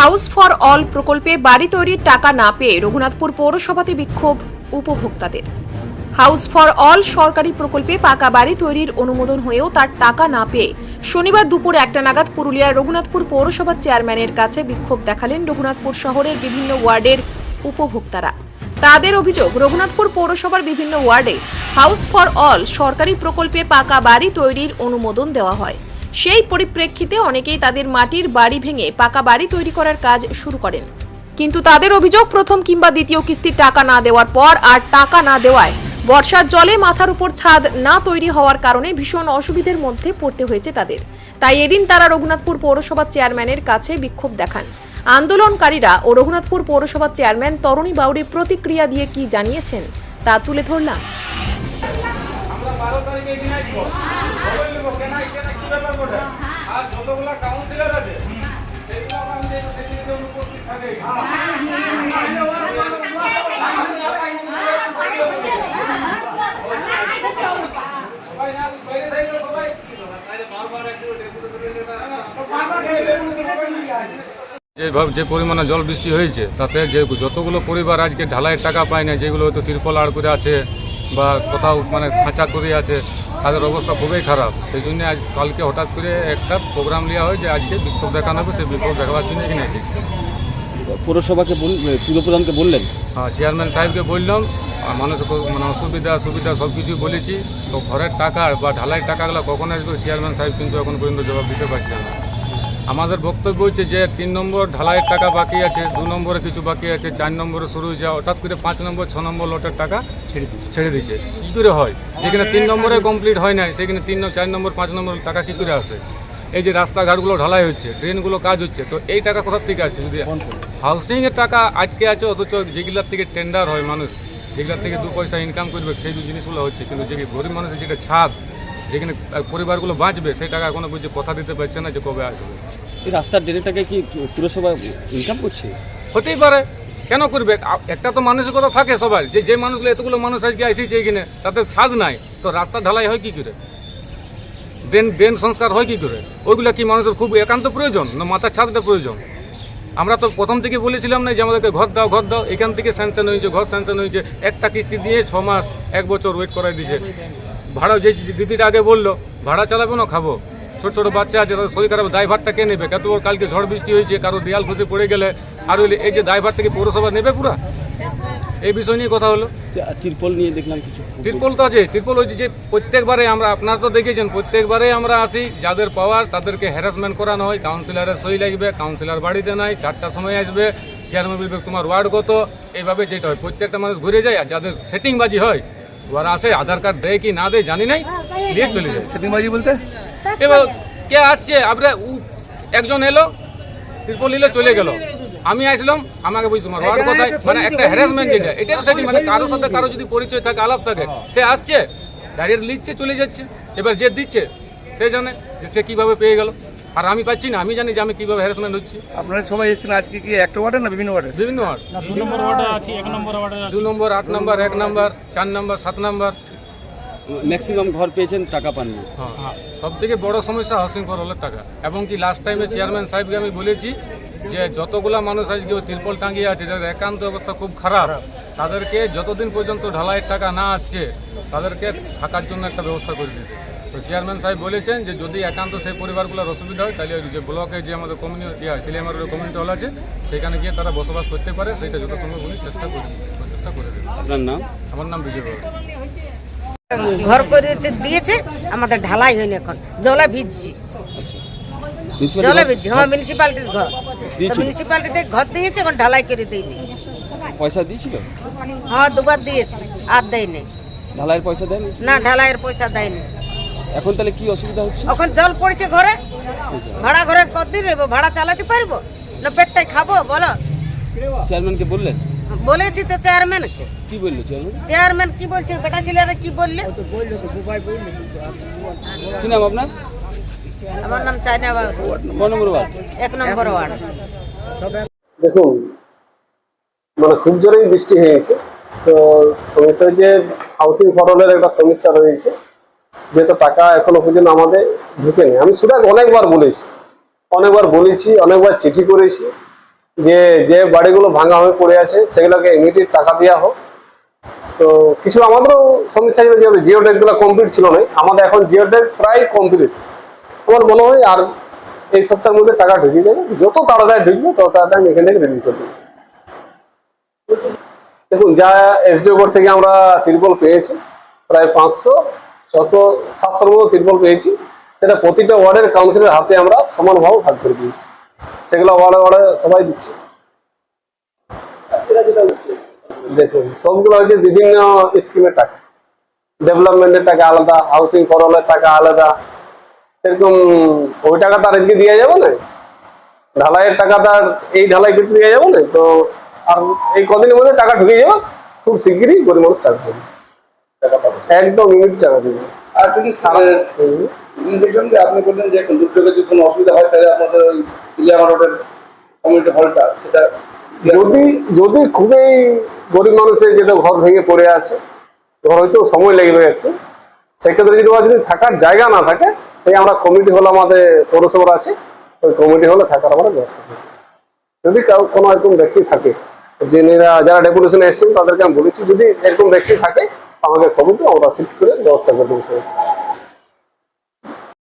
House for all প্রকল্পে বাড়ি তৈরির টাকা না পেয়ে রঘুনাথপুর পৌরসভাতে বিক্ষোভ উপভোক্তাদের। হাউস ফর অল সরকারি প্রকল্পে পাকা বাড়ি তৈরির অনুমোদন হয়েও তার টাকা না পেয়ে শনিবার দুপুর একটা নাগাদ পুরুলিয়ার রঘুনাথপুর পৌরসভার চেয়ারম্যানের কাছে বিক্ষোভ দেখালেন রঘুনাথপুর শহরের বিভিন্ন ওয়ার্ডের উপভোক্তারা। তাদের অভিযোগ, রঘুনাথপুর পৌরসভার বিভিন্ন ওয়ার্ডে হাউস ফর অল সরকারি প্রকল্পে পাকা বাড়ি তৈরির অনুমোদন দেওয়া হয়। সেই পরিপ্রেক্ষিতে অনেকেই তাদের মাটির বাড়ি ভেঙে পাকা বাড়ি তৈরি করার কাজ শুরু করেন। কিন্তু তাদের অভিযোগ, প্রথম কিংবা দ্বিতীয় কিস্তির টাকা না দেওয়ার পর আর টাকা না দেওয়ায় বর্ষার জলে মাথার উপর ছাদ না তৈরি হওয়ার কারণে ভীষণ অসুবিধার মধ্যে পড়তে হয়েছে তাদের। তাই এদিন তারা রঘুনাথপুর পৌরসভার চেয়ারম্যানের কাছে বিক্ষোভ দেখান। আন্দোলনকারীরা ও রঘুনাথপুর পৌরসভার চেয়ারম্যান তরুণী বাউরি প্রতিক্রিয়া দিয়ে কি জানিয়েছেন তা তুলে ধরলাম। ব্যাপার বটে আর যতগুলো কাউন্সিলর আছে সেগুলো থাকে যেভাবে যে পরিমাণে জল বৃষ্টি হয়েছে তাতে যে যতগুলো পরিবার আজকে ঢালাইয়ের টাকা পায় না যেগুলো হয়তো তিরপল আড় করে আছে বা কোথাও মানে খাঁচা করে আছে তাদের অবস্থা খুবই খারাপ। সেই জন্য আজ কালকে হঠাৎ করে একটা প্রোগ্রাম নেওয়া হয় যে আজকে বিক্ষোভ দেখানো হবে সেই বিক্ষোভ দেখাবার জন্য এখানে এসেছি। পৌরসভাকে পুরপ্রধানকে বললেন? হ্যাঁ চেয়ারম্যান সাহেবকে বললাম খুব মানে অসুবিধা সুবিধা সব কিছুই বলেছি। তো ঘরের টাকা বা ঢালাইয়ের টাকাগুলো কখন আসবে চেয়ারম্যান সাহেব কিন্তু এখন পর্যন্ত জবাব দিতে পারছে না। আমাদের বক্তব্য হচ্ছে যে তিন নম্বর ঢালাইয়ের টাকা বাকি আছে দু নম্বরে কিছু বাকি আছে চার নম্বরে শুরু হয়েছে হঠাৎ করে পাঁচ নম্বর ছ নম্বর লটের টাকা ছেড়ে দিচ্ছে ছেড়ে দিচ্ছে কী করে হয়? যেখানে তিন নম্বরে কমপ্লিট হয় নাই সেখানে তিন চার নম্বর পাঁচ নম্বর টাকা কী করে আসে? এই যে রাস্তাঘাটগুলো ঢালাই হচ্ছে ড্রেনগুলো কাজ হচ্ছে তো এই টাকা কোথার থেকে আসছে যদি হাউসিংয়ের টাকা আটকে আছে অথচ যেগুলার থেকে টেন্ডার হয় মানুষ যেগুলার থেকে দু পয়সা ইনকাম করবে সেই দু জিনিসগুলো হচ্ছে কিন্তু যে গরিব মানুষের যেটা ছাদ যেখানে পরিবারগুলো বাঁচবে সেই টাকা এখনও বুঝে কথা দিতে পারছে না যে কবে আসবে। এই রাস্তার ড্রেনের টাকায় কি পুরসভা ইনকাম করছে? হতেই পারে কেন করবে? একটা তো মানসিকতা থাকে সবার যে যে মানুষগুলো এতগুলো মানুষ আজকে এসেছে এখানে তাদের ছাদ নাই তো রাস্তা ঢালাই হয় কি করে? ড্রেন ড্রেন সংস্কার হয় কি করে? ওইগুলো কি মানুষের খুব একান্ত প্রয়োজন না মাথার ছাদটা প্রয়োজন? আমরা তো প্রথম থেকে বলেছিলাম না যে আমাদেরকে ঘর দাও ঘর দাও। এখান থেকে স্যাংশন হয়েছে, ঘর স্যাংশন হয়েছে। একটা কিস্তি দিয়ে ছ মাস, এক বছর ওয়েট করাই দিয়েছে ভাড়া যে দিদিটা আগে বলল, ভাড়া চালাবো না, খাব। ছোট ছোট বাচ্চা আছে, তাদের শরীর খারাপ, ড্রাইভারটা কে নেবে? কত কালকে ঝড় বৃষ্টি হয়েছে, কারও দেয়াল খসে পড়ে গেলে। আর এই যে ড্রাইভার থেকে পৌরসভা নেবে পুরা? এই বিষয় নিয়ে কথা হলো। তিরপল নিয়ে দেখলাম কিছু তিরপল তো আছে তিরপল ওই যে প্রত্যেকবারে আমরা আপনারা তো দেখেছেন প্রত্যেকবারে আমরা আসি যাদের পাওয়ার তাদেরকে হ্যারাসমেন্ট করানো হয় কাউন্সিলরের সই লাগবে কাউন্সিলার বাড়িতে নাই চারটার সময় আসবে চেয়ারম্যান বলবে তোমার ওয়ার্ড কত এইভাবে যেটা হয়। প্রত্যেকটা মানুষ ঘুরে যায় আর যাদের সেটিংবাজি হয় ওরা আসে আধার কার্ড দেয় কি না দেয় জানি নাই দিয়ে চলে যায়। সেটিংবাজি বলতে? এবার কে আসছে আমরা উ- একজন এলো ত্রিপল নিলে চলে গেল। আমি আসলাম আমাকে বুঝি তোমার ওয়ার্ড কোথায় মানে একটা হ্যারাসমেন্ট যেটা এটা তো সেটি মানে কারোর সাথে কারও যদি পরিচয় থাকে আলাপ থাকে সে আসছে ডাইরেক্ট লিখছে চলে যাচ্ছে এবার যে দিচ্ছে সে জানে যে সে কীভাবে পেয়ে গেল। আর আমি পাচ্ছি না আমি জানি যে আমি কীভাবে হ্যারাসমেন্ট হচ্ছি। আপনারা সবাই এসেছেন আজকে কি একটা ওয়ার্ডে না বিভিন্ন ওয়ার্ডে বিভিন্ন ওয়ার্ড। দু নম্বর ওয়ার্ডে আছি এক নম্বর ওয়ার্ডে দু নম্বর আট নম্বর এক নম্বর চার নম্বর সাত নম্বর। ম্যাক্সিমাম ঘর পেয়েছেন টাকা পাননি। হ্যাঁ সব থেকে বড় সমস্যা হাউসিং ফর হলের টাকা। এবং কি লাস্ট টাইমে চেয়ারম্যান সাহেবকে আমি বলেছি যে যতগুলা মানুষ আজকে ওই তিরপল টাঙ্গিয়ে আছে যাদের একান্ত অবস্থা খুব খারাপ তাদেরকে যতদিন পর্যন্ত ঢালাইয়ের টাকা না আসছে তাদেরকে থাকার জন্য একটা ব্যবস্থা করে দিতে। তো চেয়ারম্যান সাহেব বলেছেন যে যদি একান্ত সেই পরিবারগুলোর অসুবিধা হয় তাহলে ওই যে ব্লকে যে আমাদের কমিউনিটি ছেলেমারের কমিউনিটি হল আছে সেখানে গিয়ে তারা বসবাস করতে পারে সেটা যত সম্ভব উনি চেষ্টা করে চেষ্টা করে দেবেন। আপনার নাম? আমার নাম বিজয় ঘর করেছে দিয়েছে আমাদের ঢালাই হয়নি এখন। জলে ভিজছি। জলে ভিজছি আমার মিউনিসিপালিটির ঘর। তো মিউনিসিপালিটিতে ঘর দিয়েছে এখন ঢালাই করে দিইনি পয়সা দিয়েছিল? হ্যাঁ দুবার দিয়েছে আর দেয়নি। ঢালাইয়ের পয়সা দেয়নি? না ঢালাইয়ের পয়সা দেয়নি। এখন তাহলে কি অসুবিধা হচ্ছে? এখন জল পড়েছে ঘরে। ভাড়া ঘরে কতদিন রইব ভাড়া চালাতে পারব? না পেটটাই খাব? বলো। চেয়ারম্যানকে বললেন? বলেছি তো চেয়ারম্যানকে কি। বলল চেয়ারম্যান চেয়ারম্যান কি বলছে? বেটা ছেলেরা কি বললে? কি নাম আপনার? আমার নাম চাইনা বাবু। ক নম্বর ওয়ার্ড? এক নম্বর ওয়ার্ড। দেখুন মানে খুব জোরেই বৃষ্টি হয়ে গেছে। তো সমস্যা যে হাউসিং ফরলের একটা সমস্যা রয়েছে যেহেতু টাকা এখনও পর্যন্ত আমাদের ঢুকেনি। আমি সুরাগ অনেকবার বলেছি অনেকবার বলেছি অনেকবার চিঠি করেছি। যে যে বাড়িগুলো ভাঙা হয়ে পড়ে আছে, সেগুলোকে ইমিডিয়েট টাকা দেওয়া হোক। তো কিছু আমাদেরও সমস্যা ছিল যে জিও গুলো কমপ্লিট ছিল না, আমাদের এখন জিও প্রায় কমপ্লিট আমার মনে হয় আর এই সপ্তাহের মধ্যে টাকা ঢুকিয়ে যাবে যত তাড়াতাড়ি ঢুকবে, তত তাড়াতাড়ি আমি এখান থেকে রিলিজ করে দেবো। দেখুন, যা এসডিও বোর্ড থেকে আমরা তিরপল পেয়েছি, প্রায় পাঁচশো, ছশো, সাতশোর মতো তিরপল পেয়েছি। সেটা প্রতিটা ওয়ার্ডের কাউন্সিলের হাতে আমরা সমানভাবে ভাগ করে দিয়েছি। সেগুলো ওয়ার্ডে ওয়ার্ডে সবাই দিচ্ছে। দেখুন সবগুলো হচ্ছে বিভিন্ন স্কিমের টাকা। ডেভেলপমেন্টের টাকা আলাদা হাউসিং ফর অলের টাকা আলাদা। সেরকম ওই টাকা তার এদিকে দেওয়া যাবে না? ঢালাইয়ের টাকা তার এই ঢালাই করতে দেওয়া যাবে না? তো আর এই কদিনের মধ্যে টাকা ঢুকে যাবে খুব শিগগিরই গরিব মানুষ টাকা পাবে। একদম ইমিডিয়েট টাকা দেবে আর তুমি সারা জিনিস দেখলাম যে আপনি বললেন যে দুর্যোগে যদি কোনো অসুবিধা হয়, তাহলে আপনাদের ওই ইলিয়ামা রোডের কমিউনিটি হলটা সেটা যদি যদি খুবই গরিব মানুষের যেটা ঘর ভেঙে পড়ে আছে ঘর হয়তো সময় লাগবে একটু। সেক্ষেত্রে যদি যদি থাকার জায়গা না থাকে, সেই আমরা কমিটি হল আমাদের পৌরসভার আছে, ওই কমিটি হলে থাকার আমরা ব্যবস্থা করি যদি কোনো এরকম ব্যক্তি থাকে যিনিরা যারা ডেপুটেশনে এসেছেন, তাদেরকে আমি বলেছি, যদি এরকম ব্যক্তি থাকে আমাকে দিও আমরা শিফট করে ব্যবস্থা করে দেবো